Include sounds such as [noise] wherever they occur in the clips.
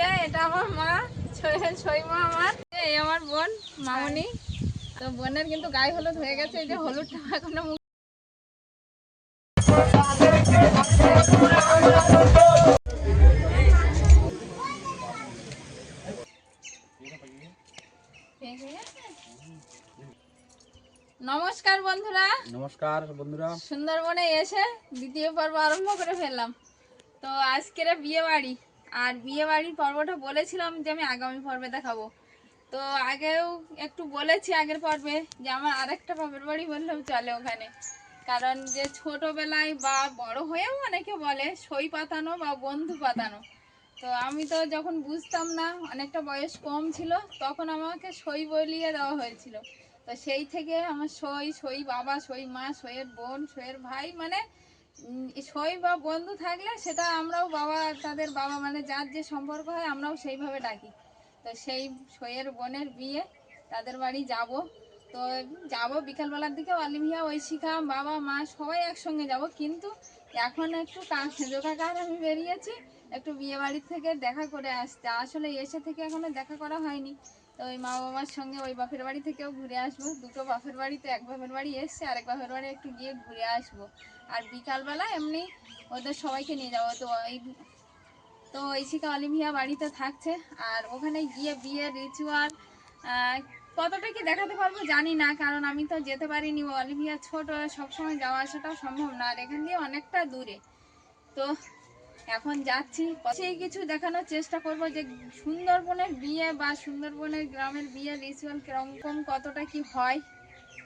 যে এটা আমার মা ছই মা আমার। এই আমার বোন মামনি। তো বোনের কিন্তু গায়ে হলুদ হয়ে গেছে এই যে হলুদটা এখনও মুখ- নমস্কার বন্ধুরা। নমস্কার বন্ধুরা। সুন্দরবনে এসে দ্বিতীয় পর্ব আরম্ভ করে ফেললাম। তো আজকের বিয়ে বাড়ি আর বিয়ে বাড়ির পর্বটা বলেছিলাম যে আমি আগামী পর্বে দেখাবো। তো আগেও একটু বলেছি আগের পর্বে যে আমার আরেকটা বাপের বাড়ি বললেও চলে ওখানে। কারণ যে ছোটবেলায় বা বড় হয়েও অনেকে বলে সই পাতানো বা বন্ধু পাতানো। তো আমি তো যখন বুঝতাম না, অনেকটা বয়স কম ছিল, তখন আমাকে সই বলিয়ে দেওয়া হয়েছিল। তো সেই থেকে আমার সই সই বাবা, সই মা, সইয়ের বোন, সইয়ের ভাই মানে সই বা বন্ধু থাকলে সেটা আমরাও বাবা, তাদের বাবা মানে যার যে সম্পর্ক হয় আমরাও সেইভাবে ডাকি। তো সেই সইয়ের বোনের বিয়ে, তাদের বাড়ি যাব। তো যাব বিকালবেলার দিকে অলিভিয়া ঐশিকা, বাবা, মা সবাই একসঙ্গে যাব। কিন্তু এখন একটু কাকার আমি বেরিয়েছি, একটু বিয়ে বাড়ির থেকে দেখা করে আসতে। আসলে এসে থেকে এখনও দেখা করা হয়নি। তো ওই মা বাবার সঙ্গে ওই বাপের বাড়ি থেকেও ঘুরে আসব। দুটো বাপের বাড়িতে এক বাপের বাড়ি এসছে, আরেক বাপের বাড়ি একটু গিয়ে ঘুরে আসব। আর বিকালবেলা এমনি ওদের সবাইকে নিয়ে যাব। তো ওই তো ঐশিকা অলিভিয়া বাড়িতে থাকছে। আর ওখানে গিয়ে বিয়ের রিচুয়াল কতটা কি দেখাতে পারব জানি না, কারণ আমি তো যেতে পারিনি। অলিভিয়া ছোট, সবসময় যাওয়া আসাটাও সম্ভব না, আর এখান দিয়ে অনেকটা দূরে। তো এখন যাচ্ছি। সেই কিছু দেখানোর চেষ্টা করব যে সুন্দরবনের বিয়ে বা সুন্দরবনের গ্রামের বিয়ে রিচুয়াল কীরকম, কতটা কি হয়।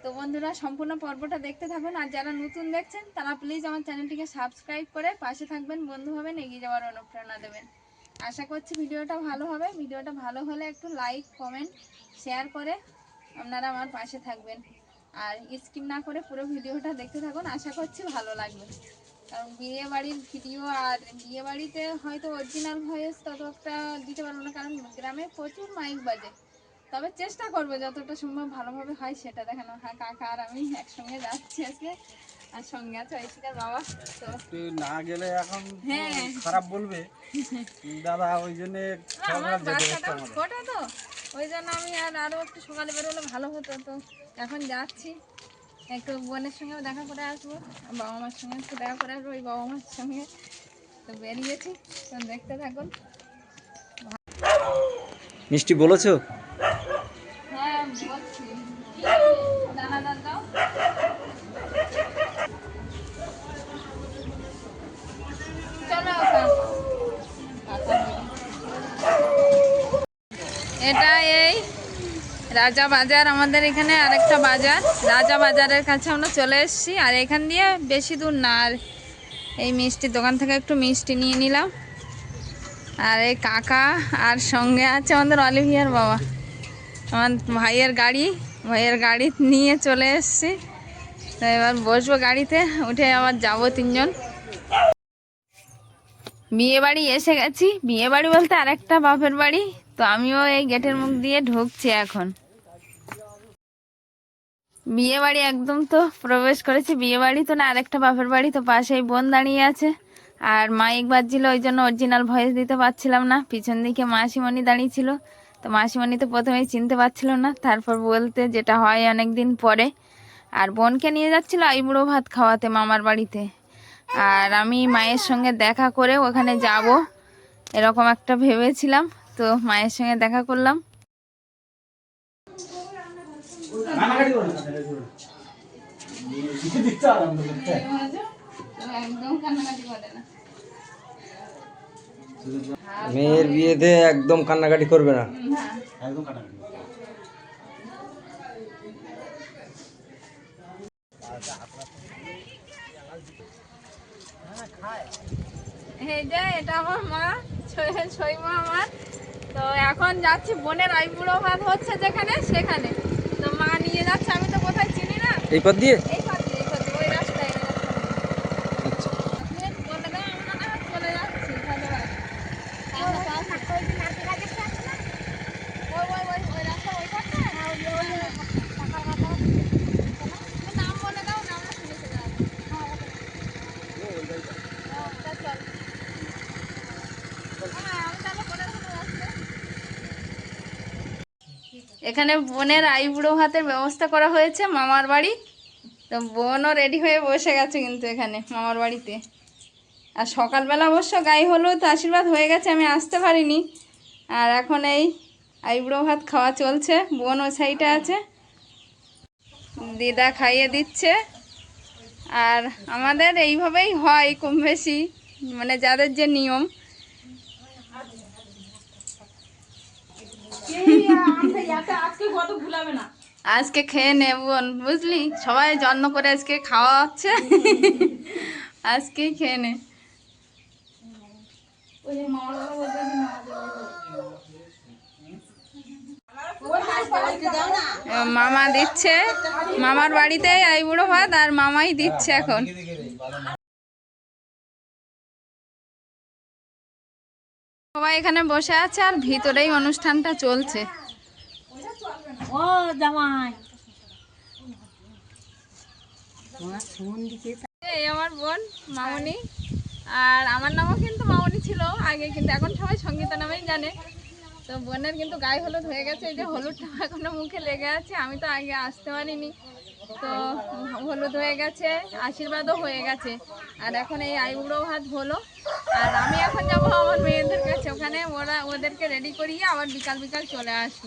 তো বন্ধুরা, সম্পূর্ণ পর্বটা দেখতে থাকুন। আর যারা নতুন দেখছেন, তারা প্লিজ আমার চ্যানেলটিকে সাবস্ক্রাইব করে পাশে থাকবেন, বন্ধু হবেন, এগিয়ে যাওয়ার অনুপ্রেরণা দেবেন। আশা করছি ভিডিওটা ভালো হবে। ভিডিওটা ভালো হলে একটু লাইক কমেন্ট শেয়ার করে আপনারা আমার পাশে থাকবেন। আর স্কিপ না করে পুরো ভিডিওটা দেখতে থাকুন। আশা করছি ভালো লাগবে। কারণ বিয়ে বাড়ির ভিডিও আর বিয়ে বাড়িতে হয়তো অরিজিনাল ভয়েস তত একটা দিতে পারব না, কারণ গ্রামে প্রচুর মাইক বাজে। তবে চেষ্টা করব যতটা সম্ভব ভালোভাবে হয় সেটা দেখানো। হ্যাঁ কাকা আর আমি একসঙ্গে যাচ্ছি আজকে। আর সঙ্গে আছে ঐশিকার বাবা তো না গেলে এখন হ্যাঁ। খারাপ বলবে। দাদা ওই জন্য ছোট তো। ওই জন্য আমি আর আরও একটু সকালে বেরোলে ভালো হতো তো। এখন যাচ্ছি। একটু বোনের সঙ্গেও দেখা করে আসব। বাবা মার সঙ্গে একটু দেখা করে আসব। ওই বাবা মার সঙ্গে তো বেরিয়েছি। তো দেখতে থাকুন। মিষ্টি বলেছ? রাজা বাজার, আমাদের এখানে আরেকটা বাজার। রাজা বাজারের কাছে আমরা চলে এসেছি, আর এখান দিয়ে বেশি দূর না, আর এই মিষ্টির দোকান থেকে একটু মিষ্টি নিয়ে নিলাম। আর এই কাকা আর সঙ্গে আছে আমাদের অলিভিয়ার বাবা। আমার ভাইয়ের গাড়ি ভাইয়ের গাড়ি নিয়ে চলে এসেছি। তো এবার বসবো গাড়িতে, উঠে আবার যাব তিনজন। বিয়ে বাড়ি এসে গেছি। বিয়ে বাড়ি বলতে আরেকটা বাপের বাড়ি, তো আমিও এই গেটের মুখ দিয়ে ঢুকছি এখন। বিয়ে বাড়ি একদম তো প্রবেশ করেছি, বিয়ে বাড়ি তো না, আরেকটা বাপের বাড়ি, তো পাশেই বোন দাঁড়িয়ে আছে। আর মাইক বাজছিল, ওই জন্য অরিজিনাল ভয়েস দিতে পারছিলাম না। পিছন দিকে মাসিমণি দাঁড়িয়ে ছিল তো মাসিমণি তো প্রথমেই চিনতে পারছিল না। তারপর বলতে যেটা হয় অনেক দিন পরে। আর বোনকে নিয়ে যাচ্ছিল আইবুড়ো ভাত খাওয়াতে মামার বাড়িতে। আর আমি মায়ের সঙ্গে দেখা করে ওখানে যাব, এরকম একটা ভেবেছিলাম, তো মায়ের সঙ্গে দেখা করলাম। একদম কান্নাকাটি করে না মেয়ের বিয়েতে একদম কান্নাকাটি করবে না। একদম কাটাকাটি যে এটা আমার মা ছয়- ছয় আমার। তো এখন যাচ্ছি বোনের আইবুড়ো ভাত হচ্ছে যেখানে সেখানে। তো মা নিয়ে যাচ্ছে আমি তো কোথায় চিনি না। এই পথ দিয়ে এই পাশে এই পাশে ওই রাস্তায় এই রাস্তায়। আচ্ছা আপনি বলে দাও আমরা না চলে যাচ্ছি ধন্যবাদ ওই ওই ওই ওই রাস্তা ওই পাশে হ্যাঁ ওই ওই নাম বলে দাও না আমরা শুনে চলে যাব হ্যাঁ, তা চল। হ্যাঁ, আমি তাহলে বলে দেবো, এখানে বোনের আইবুড়ো ভাতের ব্যবস্থা করা হয়েছে মামার বাড়ি। তো বোনও রেডি হয়ে বসে গেছে কিন্তু এখানে মামার বাড়িতে। আর সকালবেলা অবশ্য গাই হলুদ আশীর্বাদ হয়ে গেছে, আমি আসতে পারিনি। আর এখন এই আইবুড়ো ভাত খাওয়া চলছে, বোন ও সাইডে আছে। দিদা খাইয়ে দিচ্ছে। আর আমাদের এইভাবেই হয় কম বেশি মানে যাদের যে নিয়ম। আজকে খেয়ে নেব বুঝলি? সবাই যত্ন করে আজকে খাওয়া হচ্ছে আজকেই খেয়ে নে। মামা দিচ্ছে। মামার বাড়িতে আই বুড়ো ভাত আর মামাই দিচ্ছে এখন। সবাই এখানে বসে আছে আর ভিতরেই অনুষ্ঠানটা চলছে। ও জামাই। এই আমার বোন মামনি। আর আমার নামও কিন্তু মামনি ছিল আগে কিন্তু এখন সবাই সঙ্গীতা নামেই জানে। তো বোনের কিন্তু গায়ে হলুদ হয়ে গেছে এই যে হলুদটা [laughs] এখনও মুখে লেগে আছে আমি তো আগে আসতে পারিনি। তো হলুদ হয়ে গেছে আশীর্বাদও হয়ে গেছে। আর এখন এই আইবুড়ো ভাত হলো। আর আমি এখন যাব আমার মেয়েদের কাছে ওখানে ওরা ওদেরকে রেডি করিয়ে আবার বিকাল বিকাল চলে আসব।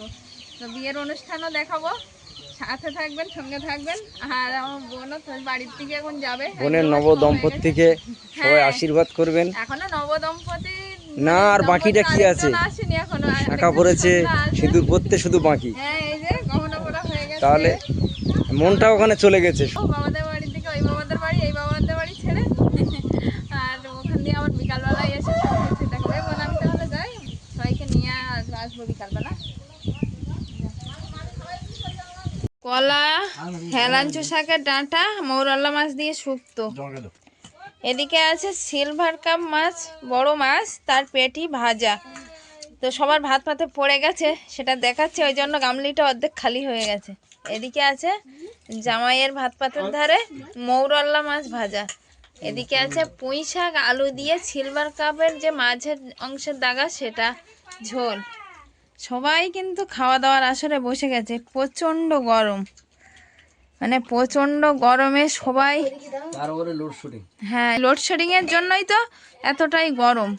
তো বিয়ের অনুষ্ঠানও দেখাবো। সাথে থাকবেন সঙ্গে থাকবেন। আর আমার বোনও তো বাড়ির থেকে এখন যাবে। বোনের আইবুড়ো নব ভাত খাওয়া হয়ে দম্পতিকে সবাই হ্যাঁ। আশীর্বাদ করবেন। এখনও নবদম্পতি না, আর বাকিটা কি আছে? শাখা পড়েছে। সিঁদুর পড়তে শুধু বাকি। হ্যাঁ এই যে গহনা পড়া হয়ে গেছে। তাহলে মনটা ওখানে চলে গেছে। বাবাদের বাড়ির দিকে ওই বাবাদের বাড়ি এই বাবাদের বাড়ি ছেড়ে। আর ওখান দিয়ে আবার বিকালবেলায় এসে সব কিছু দেখবে। বোন আমি তাহলে যাই। সবাইকে নিয়ে আস- আসব বিকালবেলা। কলা হেলাঞ্চু শাকের ডাঁটা মৌরলা মাছ দিয়ে শুক্তো এদিকে আছে সিলভার কাপ মাছ বড় মাছ তার পেটি ভাজা। তো সবার ভাত পাতে পড়ে গেছে সেটা দেখাচ্ছে ওই জন্য গামলিটা অর্ধেক খালি হয়ে গেছে। এদিকে আছে জামাইয়ের ভাত পাতের ধারে মৌরল্লা মাছ ভাজা। এদিকে আছে পুঁই শাক আলু দিয়ে সিলভার কাপের যে মাছের অংশের দাগা সেটা ঝোল। সবাই কিন্তু খাওয়া দাওয়ার আসরে বসে গেছে প্রচণ্ড গরম। মানে প্রচণ্ড গরমে সবাই হ্যাঁ লোডশেডিং এর জন্যই তো এতটাই গরম।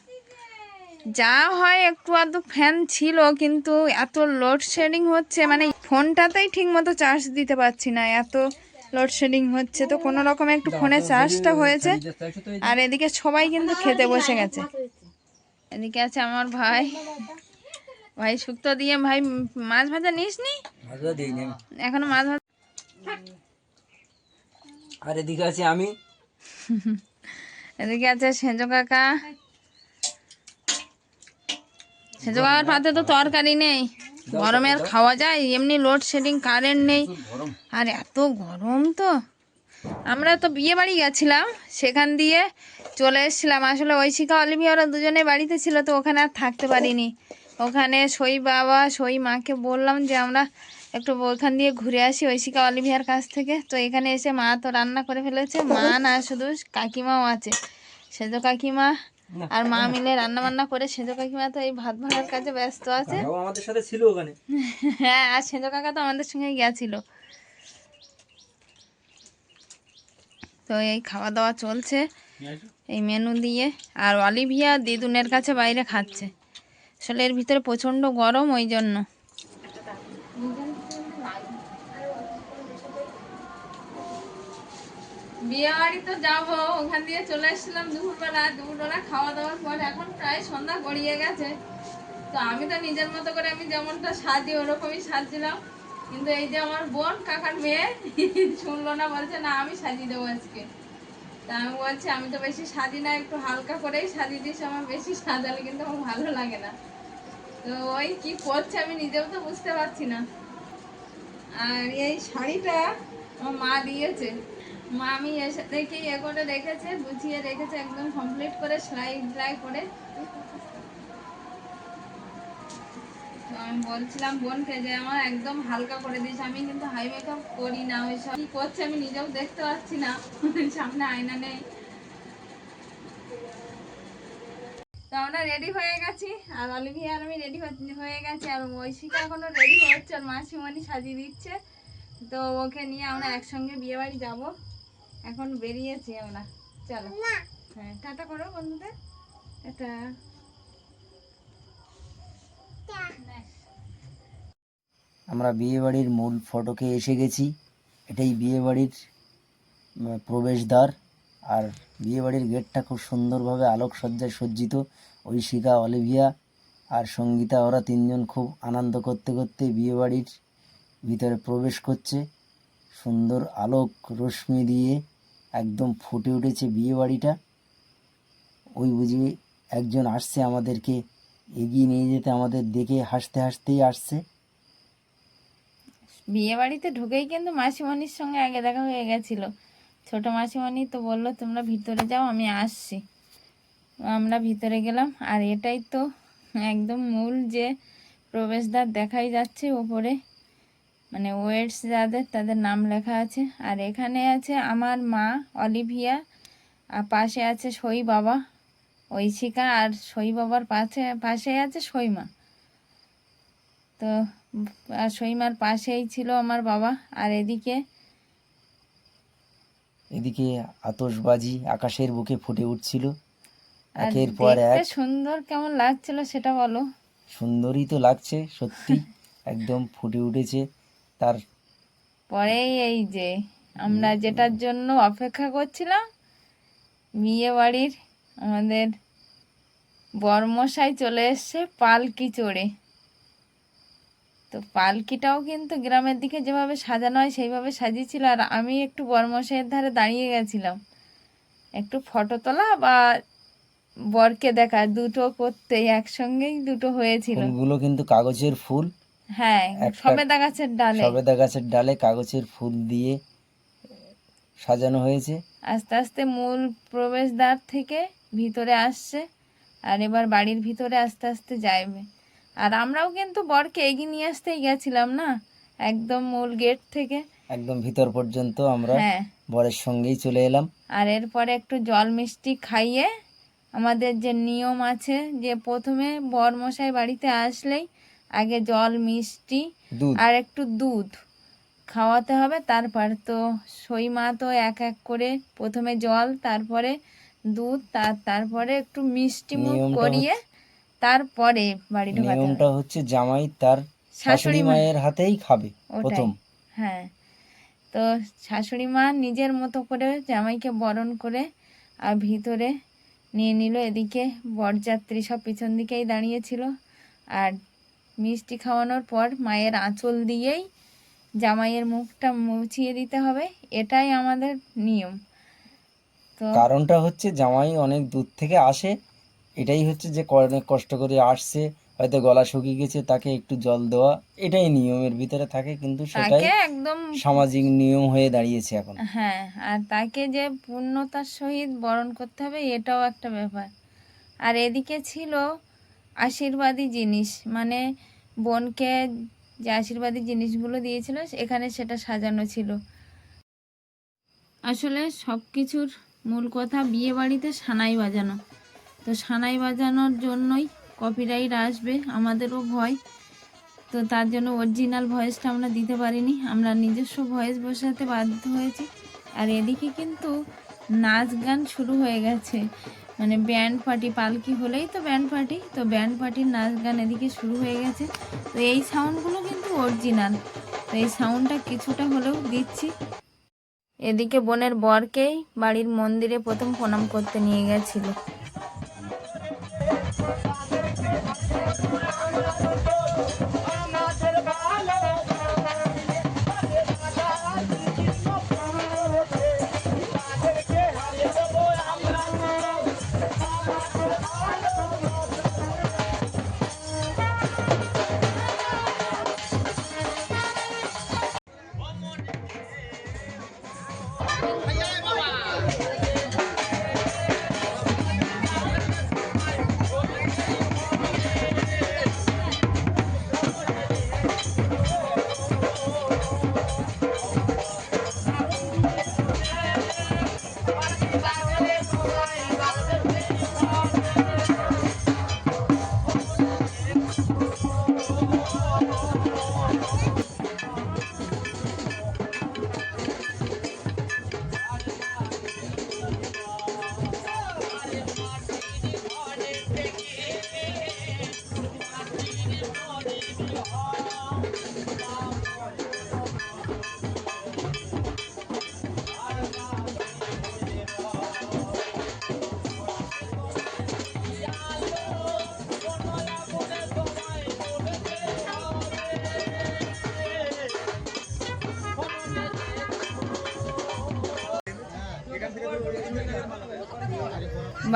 যা হয় একটু আধটু ফ্যান ছিল কিন্তু এত লোডশেডিং হচ্ছে মানে ফোনটাতেই ঠিক মতো চার্জ দিতে পারছি না। এত লোডশেডিং হচ্ছে তো কোনো রকম একটু ফোনে চার্জটা হয়েছে। আর এদিকে সবাই কিন্তু খেতে বসে গেছে। এদিকে আছে আমার ভাই। ভাই শুক্তো দিয়ে ভাই মাছ ভাজা নিস নি। এখনও মাছ ভাজা আর এদিকে আছে আমি। এদিকে আছে সেজো কাকা। সেজো কাকার পাতে তো তরকারি নেই। গরমে আর খাওয়া যায় এমনি লোডশেডিং কারেন্ট নেই। আর এত গরম তো। আমরা তো বিয়ে বাড়ি গেছিলাম সেখান দিয়ে চলে এসেছিলাম। আসলে ঐশিকা অলিভিয়া ওরা দুজনে বাড়িতে ছিল তো ওখানে আর থাকতে পারিনি। ওখানে সই বাবা সই মাকে বললাম যে আমরা একটু ওখান দিয়ে ঘুরে আসি ঐশিকা অলিভিয়ার কাছ থেকে। তো এখানে এসে মা তো রান্না করে ফেলেছে। মা না শুধু কাকিমাও আছে। সেজো কাকিমা আর মা মিলে রান্না বান্না করে সেজো কাকিমা তো এই ভাত ভাঙার কাজে ব্যস্ত আছে। আমাদের সাথে ছিল ওখানে। হ্যাঁ আর সেজো কাকা তো আমাদের সঙ্গে গেছিল। তো এই খাওয়া দাওয়া চলছে। এই মেনু দিয়ে। আর অলিভিয়া দিদুনের কাছে বাইরে খাচ্ছে। আসলে এর ভিতরে প্রচণ্ড গরম ওই জন্য বিয়ে বাড়ি তো যাব, ওখান দিয়ে চলে এসেছিলাম দুপুরবেলা। দুপুরবেলা খাওয়া দাওয়ার পর এখন প্রায় সন্ধ্যা গড়িয়ে গেছে। তো আমি তো নিজের মতো করে আমি যেমনটা সাজি ওরকমই সাজছিলাম। কিন্তু এই যে আমার বোন, কাকার মেয়ে, শুনলো না, বলছে, না, আমি সাজিয়ে দেবো আজকে। তা আমি বলছি, আমি তো বেশি সাজি না, একটু হালকা করেই সাজিয়ে দিস আমার বেশি সাজালে কিন্তু আমার ভালো লাগে না। তো ওই কি করছে আমি নিজেও তো বুঝতে পারছি না। আর এই শাড়িটা আমার মা দিয়েছে। মা আমি এসে দেখে ইয়ে করে রেখেছে গুছিয়ে রেখেছে, একদম কমপ্লিট করে সেলাই টেলাই করে। আমি বলছিলাম বোনকে যে আমার একদম হালকা করে দিস। আমি কিন্তু হাই মেকআপ করি না ওই সব করছে আমি নিজেও দেখতে পাচ্ছি না। [laughs] সামনে আয়না নেই। তো আমরা রেডি হয়ে গেছি। আর অলিভিয়া আর আমি রেডি হয়ে গেছি আর ঐশিকা এখনও রেডি হচ্ছে আর মাসিমণি সাজিয়ে দিচ্ছে। তো ওকে নিয়ে আমরা একসঙ্গে বিয়ে বাড়ি যাব। এখন বেরিয়েছি আমরা। চলো। হ্যাঁ টাটা করো বন্ধুদের। এটা আমরা বিয়েবাড়ির মূল ফটকে এসে গেছি। এটাই বিয়েবাড়ির প্রবেশদ্বার। আর বিয়েবাড়ির গেটটা খুব সুন্দরভাবে আলোকসজ্জায় সজ্জিত। ঐশিকা, অলিভিয়া আর সঙ্গীতা, ওরা তিনজন খুব আনন্দ করতে করতে বিয়েবাড়ির ভিতরে প্রবেশ করছে। সুন্দর আলোক রশ্মি দিয়ে একদম ফুটে উঠেছে বিয়েবাড়িটা। ওই বুঝি একজন আসছে আমাদেরকে এগিয়ে নিয়ে যেতে, আমাদের দেখে হাসতে হাসতেই আসছে। বিয়ে বাড়িতে ঢুকেই কিন্তু মাসিমণির সঙ্গে আগে দেখা হয়ে গেছিল। ছোট মাসিমণি তো বলল, তোমরা ভিতরে যাও, আমি আসছি। আমরা ভিতরে গেলাম, আর এটাই তো একদম মূল যে প্রবেশদ্বার দেখাই যাচ্ছে ওপরে। মানে ওয়েটস যাদের, তাদের নাম লেখা আছে। আর এখানে আছে আমার মা, অলিভিয়া, আর পাশে আছে সই বাবা, ঐশিকা, আর সই বাবার পাশে পাশে আছে সই মা তো আর সইমার পাশেই ছিল আমার বাবা আর এদিকে? এদিকে আতশবাজি আকাশের বুকে ফুটে উঠছিল। আর একের পর এক। সুন্দর কেমন লাগছিল সেটা বলো। সুন্দরই তো লাগছে সত্যি। [laughs] একদম ফুটে উঠেছে। তার পরেই এই যে আমরা যেটার জন্য অপেক্ষা করছিলাম বিয়ে বাড়ির আমাদের বর্মশাই চলে এসছে পালকি চড়ে। তো পালকিটাও কিন্তু গ্রামের দিকে যেভাবে সাজানো হয় সেইভাবে সাজিয়েছিল। আর আমি একটু বর্মশাইয়ের ধারে দাঁড়িয়ে গেছিলাম। একটু ফটো তোলা বা বরকে দেখা দুটো করতেই একসঙ্গেই দুটো হয়েছিল। ফুলগুলো কিন্তু কাগজের ফুল। হ্যাঁ সবেদা গাছের ডালে। সবেদা গাছের ডালে কাগজের ফুল দিয়ে সাজানো হয়েছে। আস্তে আস্তে মূল প্রবেশদ্বার থেকে ভিতরে আসছে। আর এবার বাড়ির ভিতরে আস্তে আস্তে যাইবে। আর আমরাও কিন্তু বরকে এগিয়ে নিয়ে আসতেই গেছিলাম না? একদম মূল গেট থেকে। একদম ভিতর পর্যন্ত আমরা হ্যাঁ। বরের সঙ্গেই চলে এলাম। আর এরপরে একটু জল মিষ্টি খাইয়ে আমাদের যে নিয়ম আছে যে প্রথমে বরমশাই বাড়িতে আসলেই আগে জল মিষ্টি আর একটু দুধ খাওয়াতে হবে। তারপর তো সই মা তো এক এক করে প্রথমে জল তারপরে দুধ তার তারপরে একটু মিষ্টি মুখ করিয়ে তারপরে বাড়ি ঢোকাতে হবে নিয়মটা হচ্ছে জামাই তার শাশুড়ি মা মায়ের হাতেই খাবে ওটাই। প্রথম। হ্যাঁ। তো শাশুড়ি মা নিজের মতো করে জামাইকে বরণ করে আর ভিতরে নিয়ে নিল। এদিকে বরযাত্রী সব পিছন দিকেই দাঁড়িয়েছিল। আর মিষ্টি খাওয়ানোর পর মায়ের আঁচল দিয়েই জামাইয়ের মুখটা মুছিয়ে দিতে হবে। এটাই আমাদের নিয়ম। তো কারণটা হচ্ছে জামাই অনেক দূর থেকে আসে এটাই হচ্ছে যে অনেক কষ্ট করে আসছে হয়তো গলা শুকিয়ে গেছে তাকে একটু জল দেওয়া এটাই নিয়মের ভিতরে থাকে কিন্তু সেটাই একদম সামাজিক নিয়ম হয়ে দাঁড়িয়েছে এখন। হ্যাঁ আর তাকে যে পূর্ণতার সহিত বরণ করতে হবে এটাও একটা ব্যাপার। আর এদিকে ছিল আশীর্বাদী জিনিস মানে বোনকে যে আশীর্বাদী জিনিসগুলো দিয়েছিল এখানে সেটা সাজানো ছিল। আসলে সব কিছুর মূল কথা বিয়ে বাড়িতে সানাই বাজানো। তো সানাই বাজানোর জন্যই কপিরাইট আসবে, আমাদেরও ভয়। তো তার জন্য অরিজিনাল ভয়েসটা আমরা দিতে পারিনি, আমরা নিজস্ব ভয়েস বসাতে বাধ্য হয়েছি। আর এদিকে কিন্তু নাচ গান শুরু হয়ে গেছে। মানে ব্যান্ড পার্টি পালকি হলেই তো ব্যান্ড পার্টি তো ব্যান্ড পার্টির নাচ গান এদিকে শুরু হয়ে গেছে। তো এই সাউন্ডগুলো কিন্তু অরিজিনাল তো এই সাউন্ডটা কিছুটা হলেও দিচ্ছি। এদিকে বোনের বরকেই বাড়ির মন্দিরে প্রথম প্রণাম করতে নিয়ে গেছিল।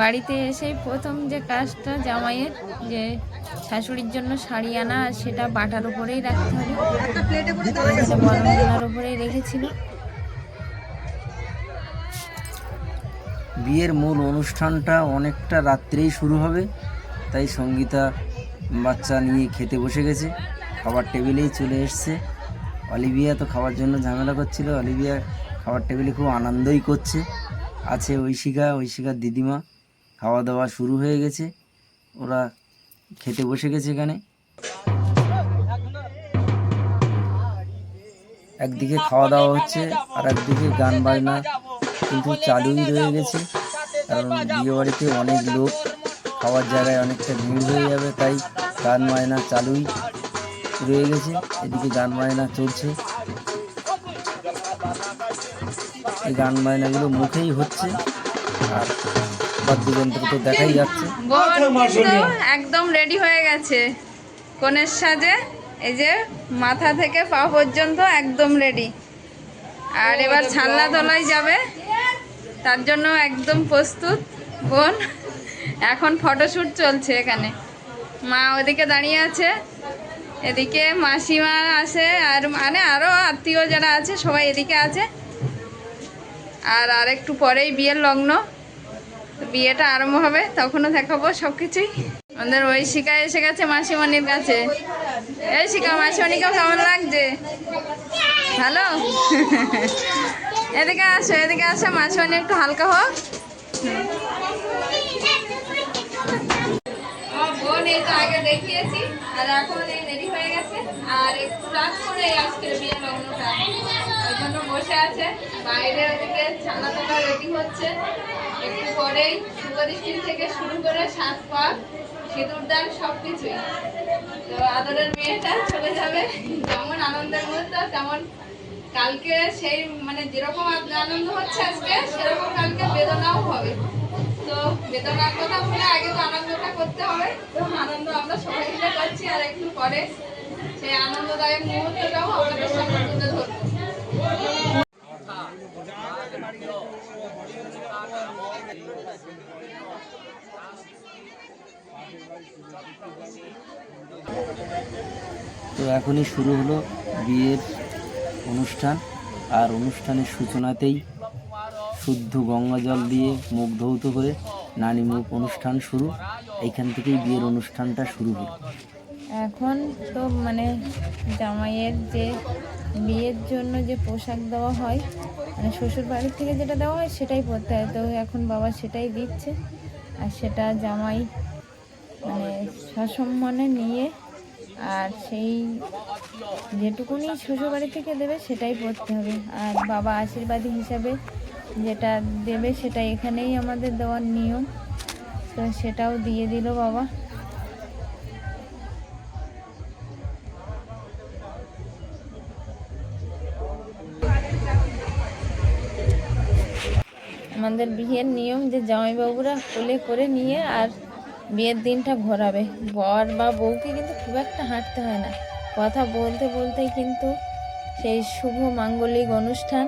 বাড়িতে এসেই প্রথম যে কাজটা জামাইয়ের, যে শাশুড়ির জন্য শাড়ি আনা, সেটা বাটার উপরেই রাখতে হবে। উপরেই রেখেছিল। বিয়ের মূল অনুষ্ঠানটা অনেকটা রাত্রেই শুরু হবে, তাই সঙ্গীতা বাচ্চা নিয়ে খেতে বসে গেছে। খাবার টেবিলেই চলে এসছে। অলিভিয়া তো খাওয়ার জন্য ঝামেলা করছিল। অলিভিয়া খাবার টেবিলে খুব আনন্দই করছে। আছে ঐশিকা, ঐশিকার দিদিমা। খাওয়া দাওয়া শুরু হয়ে গেছে। ওরা খেতে বসে গেছে এখানে। একদিকে খাওয়া দাওয়া হচ্ছে আর একদিকে গান বাজনা কিন্তু চালুই রয়ে গেছে। কারণ বিয়েবাড়িতে অনেক লোক খাওয়ার জায়গায় অনেকটা ভিড় হয়ে যাবে, তাই গান বাজনা চালুই রয়ে গেছে। এদিকে গান বাজনা চলছে। এই গান বাজনাগুলো মুখেই হচ্ছে। আর বাদ্যযন্ত্র তো দেখাই যাচ্ছে। একদম রেডি হয়ে গেছে। কনের সাজে এই যে মাথা থেকে পা পর্যন্ত একদম রেডি আর এবার ছাল্লা তলায় যাবে। তার জন্য একদম প্রস্তুত। বোন এখন ফটোশ্যুট চলছে এখানে। মা ওদিকে দাঁড়িয়ে আছে। এদিকে মাসিমা আছে আর মানে আরও আত্মীয় যারা আছে সবাই এদিকে আছে। আর আর একটু পরেই বিয়ের লগ্ন। বিয়েটা আরম্ভ হবে, তখনও দেখাবো সব কিছুই আমাদের ওই শিকা এসে গেছে মাসিমণির কাছে। এই শিকা মাসিমণিকেও কেমন লাগছে? ভালো? এদিকে আসো এদিকে আসো, মাসিমণি একটু হালকা হোক। আগে দেখিয়েছি, আর এখন এই আর একটু রাত করে আজকের বিয়ের লগ্নটা ওই বসে আছে। বাইরে ওদিকে ছানা টানা রেডি হচ্ছে। একটু পরেই সুপরিস্থিতি থেকে শুরু করে সাত পাক সিঁদুর দান সব কিছুই তো আদরের মেয়েটা চলে যাবে। যেমন আনন্দের মুহূর্ত, তেমন কালকে সেই মানে যেরকম আনন্দ হচ্ছে আজকে, সেরকম কালকে বেদনাও হবে। তো বেদনার কথা বলে আগে তো আনন্দটা করতে হবে। তো আনন্দ আমরা সবাই মিলে করছি আর একটু পরে ধরবো। তো এখনই শুরু হলো বিয়ের অনুষ্ঠান, আর অনুষ্ঠানের সূচনাতেই শুদ্ধ গঙ্গা জল দিয়ে মুখ ধৌত করে নানি মুখ অনুষ্ঠান শুরু। এইখান থেকেই বিয়ের অনুষ্ঠানটা শুরু হলো। এখন তো মানে জামাইয়ের যে বিয়ের জন্য যে পোশাক দেওয়া হয় মানে শ্বশুর বাড়ির থেকে যেটা দেওয়া হয় সেটাই পরতে হয়। তো এখন বাবা সেটাই দিচ্ছে। আর সেটা জামাই মানে সসম্মানে নিয়ে আর সেই যেটুকুনি শ্বশুর বাড়ি থেকে দেবে সেটাই পরতে হবে। আর বাবা আশীর্বাদী হিসাবে যেটা দেবে সেটা এখানেই আমাদের দেওয়ার নিয়ম। তো সেটাও দিয়ে দিল বাবা। আমাদের বিয়ের নিয়ম যে জামাইবাবুরা কোলে করে নিয়ে আর বিয়ের দিনটা ঘোরাবে। বর বা বউকে কিন্তু খুব একটা হাঁটতে হয় না। কথা বলতে বলতেই কিন্তু সেই শুভ মাঙ্গলিক অনুষ্ঠান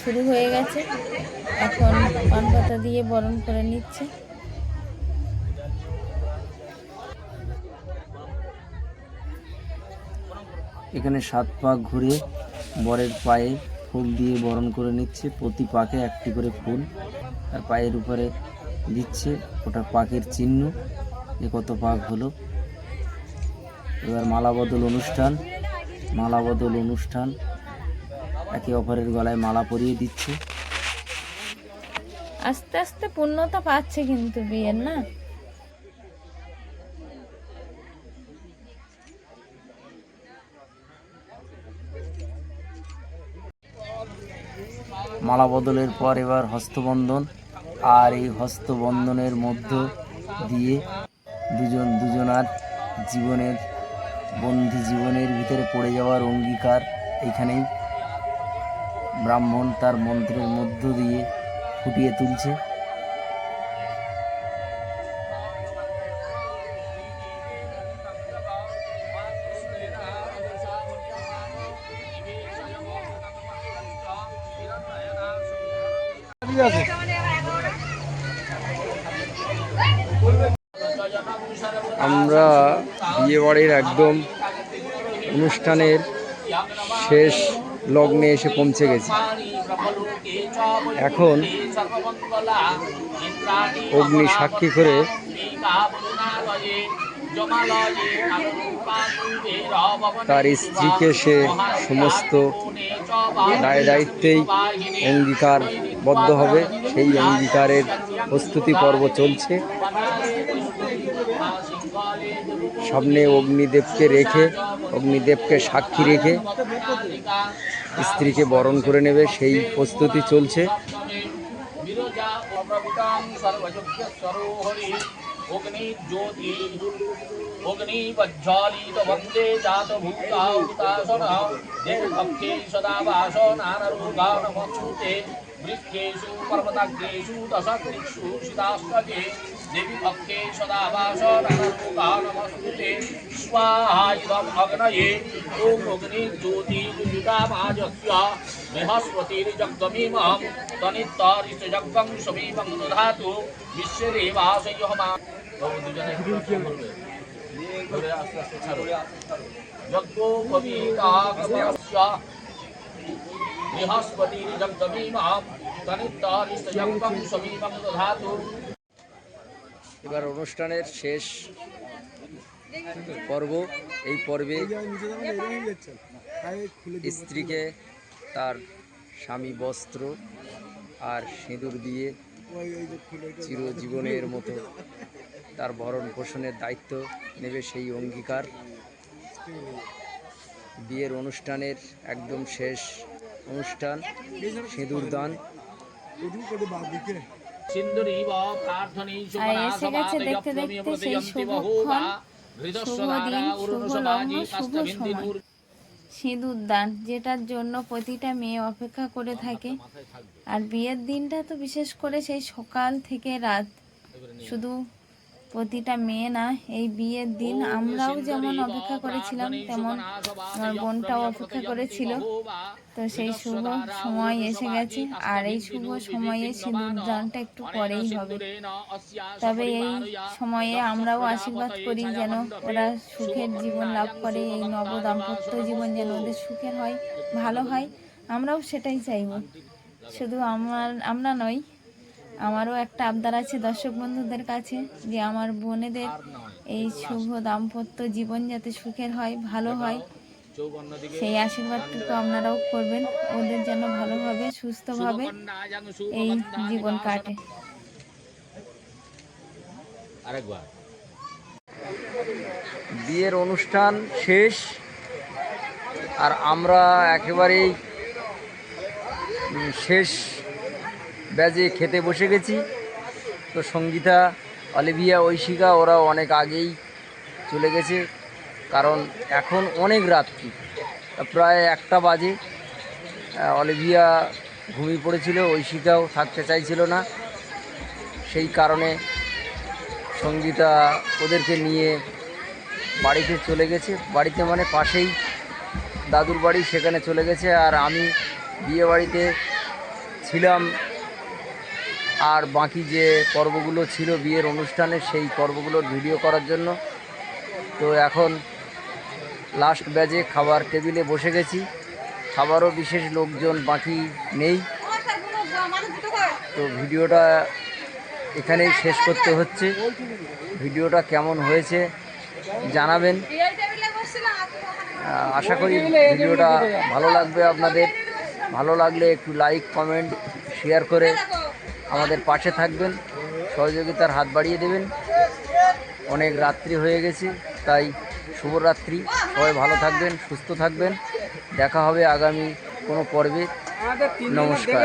শুরু হয়ে গেছে। এখন পান পাতা দিয়ে বরণ করে নিচ্ছে। এখানে সাত পাক ঘুরে বরের পায়ে ফুল দিয়ে বরণ করে নিচ্ছে। প্রতি পাকে একটি করে ফুল আর পায়ের উপরে দিচ্ছে। ওটা পাকের চিহ্ন। যে কত পাক হলো? এবার মালা বদল অনুষ্ঠান। মালা বদল অনুষ্ঠান। একে অপরের গলায় মালা পরিয়ে দিচ্ছে। আস্তে আস্তে পূর্ণতা পাচ্ছে কিন্তু বিয়ের, না? মালা বদলের পর এবার হস্তবন্ধন আর এই হস্তবন্ধনের মধ্য দিয়ে দুজন দুজনার জীবনের বন্ধু জীবনের ভিতরে পড়ে যাওয়ার অঙ্গীকার এখানেই ব্রাহ্মণ তার মন্ত্রের মধ্য দিয়ে ফুটিয়ে তুলছে। ঠিক আছে? আমরা বিয়েবাড়ির একদম অনুষ্ঠানের শেষ লগ্নে এসে পৌঁছে গেছি। এখন অগ্নি সাক্ষী করে তার স্ত্রীকে সে সমস্ত দায় দায়িত্বেই অঙ্গীকারবদ্ধ হবে। সেই অঙ্গীকারের প্রস্তুতি পর্ব চলছে। সামনে অগ্নিদেবকে রেখে, অগ্নিদেবকে সাক্ষী রেখে স্ত্রীকে বরণ করে নেবে। সেই প্রস্তুতি চলছে। সদা নমস্তুতে বৃক্ষেষু পর্বতাগ্রেষু দশগ্রিষু সীতাস্তকে দেবী ভক্তে সদা বাস নানরূপা নমস্তুতে স্বাহা ইদম অগ্নয়ে ওম অগ্নি জ্যোতি দুজুতামাজস্য বৃহস্পতির্যজ্ঞমিমহম তনিত্তরিষ্টযজ্ঞং সমীপং দধাতু বিশ্বদেবাসয়োহমা দুজনে বলবে ধরে এবার অনুষ্ঠানের শেষ পর্ব, এই পর্বে স্ত্রীকে তার স্বামী বস্ত্র আর সিঁদুর দিয়ে চিরজীবনের মতো তার ভরণ পোষণের দায়িত্ব নেবে সেই অঙ্গীকার। বিয়ের অনুষ্ঠানের একদম শেষ অনুষ্ঠান সিঁদুর দান। আর এসে গেছে দেখতে দেখতে সেই শুভক্ষণ, শুভ দিন, শুভ লগ্ন, শুভ সময়। সিঁদুর দান যেটার জন্য প্রতিটা মেয়ে অপেক্ষা করে থাকে। আর বিয়ের দিনটা তো বিশেষ করে সেই সকাল থেকে রাত। শুধু প্রতিটা মেয়ে না এই বিয়ের দিন আমরাও যেমন অপেক্ষা করেছিলাম তেমন আমার বোনটাও অপেক্ষা করেছিল। তো সেই শুভ সময় এসে গেছে আর এই শুভ সময়ে সিঁদুর দানটা একটু পরেই হবে। তবে এই সময়ে আমরাও আশীর্বাদ করি যেন ওরা সুখের জীবন লাভ করে এই নব দাম্পত্য জীবন যেন ওদের সুখের হয় ভালো হয় আমরাও সেটাই চাইব। শুধু আমার আমরা নই আমারও একটা আবদার আছে দর্শক বন্ধুদের কাছে যে আমার বোনেদের এই শুভ দাম্পত্য জীবন যাতে সুখের হয় ভালো হয়। সেই আশীর্বাদটুকু আপনারাও করবেন। ওদের যেন ভালোভাবে সুস্থভাবে এই জীবন কাটে। বিয়ের অনুষ্ঠান শেষ আর আমরা একেবারেই শেষ ব্যাজে খেতে বসে গেছি। তো সঙ্গীতা, অলিভিয়া, ঐশিকা ওরা অনেক আগেই চলে গেছে, কারণ এখন অনেক রাত্রি। প্রায় একটা বাজে। অলিভিয়া ঘুমিয়ে পড়েছিল, ঐশিকাও থাকতে চাইছিল না। সেই কারণে সঙ্গীতা ওদেরকে নিয়ে বাড়িতে চলে গেছে। বাড়িতে মানে পাশেই দাদুর বাড়ি, সেখানে চলে গেছে। আর আমি বিয়ে বাড়িতে ছিলাম আর বাকি যে পর্বগুলো ছিল বিয়ের অনুষ্ঠানে, সেই পর্বগুলোর ভিডিও করার জন্য। তো এখন লাস্ট ব্যাজে খাবার টেবিলে বসে গেছি। খাবারও বিশেষ লোকজন বাকি নেই। তো ভিডিওটা এখানেই শেষ করতে হচ্ছে। ভিডিওটা কেমন হয়েছে জানাবেন। আশা করি ভিডিওটা ভালো লাগবে আপনাদের। ভালো লাগলে একটু লাইক কমেন্ট শেয়ার করে আমাদের পাশে থাকবেন সহযোগিতার হাত বাড়িয়ে দেবেন। অনেক রাত্রি হয়ে গেছে তাই শুভরাত্রি। সবাই ভালো থাকবেন সুস্থ থাকবেন। দেখা হবে আগামী কোনো পর্বে। নমস্কার।